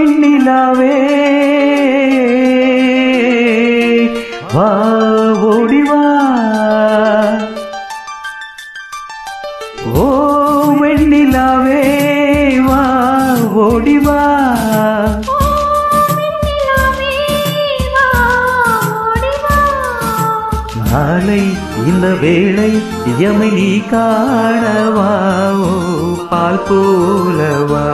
வெண்ணிலாவே வா ஓடி வா. ஓ வெண்ணிலாவே வா ஓடி வா. நாளை இந்த வேளை எமை நீ காணவா பால் போலவா.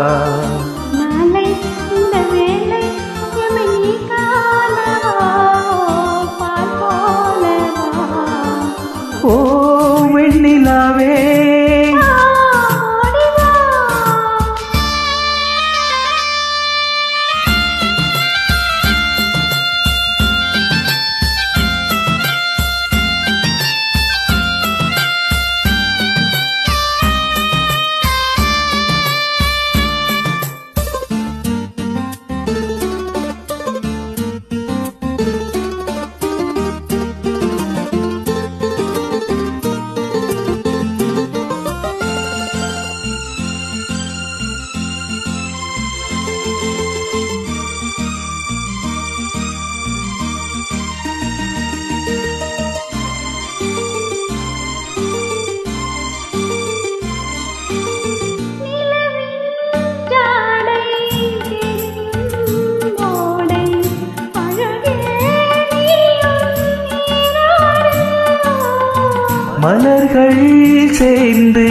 மலர்கள் சேர்ந்து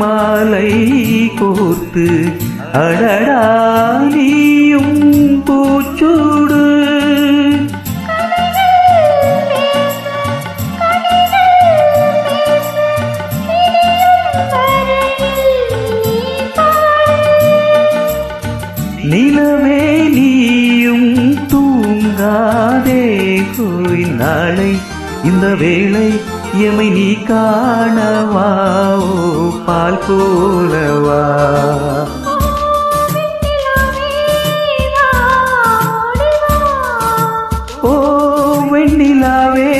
மாலை கோர்த்து அடடா நீயும் பூச்சூடு. நிலவே நீயும் தூங்காதே கோயில் நாளை இந்த வேளை எமை நீ காணவா ஓ பால் போலவா? ஓ வெண்ணிலாவே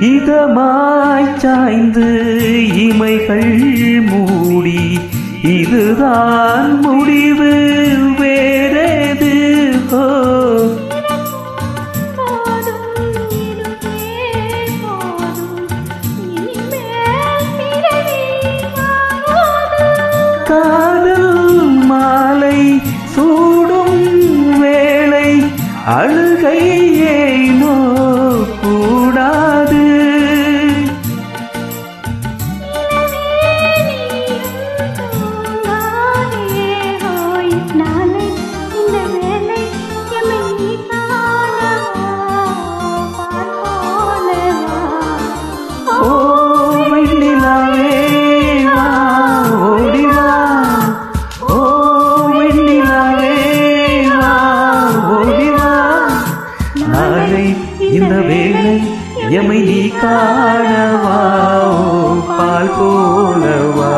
இதமாய் சாய்ந்து இமைகள் மூடி இதுதான் முடிவு. நாளை இந்த வேலை எமை நீ காணவா? பால் போலவா?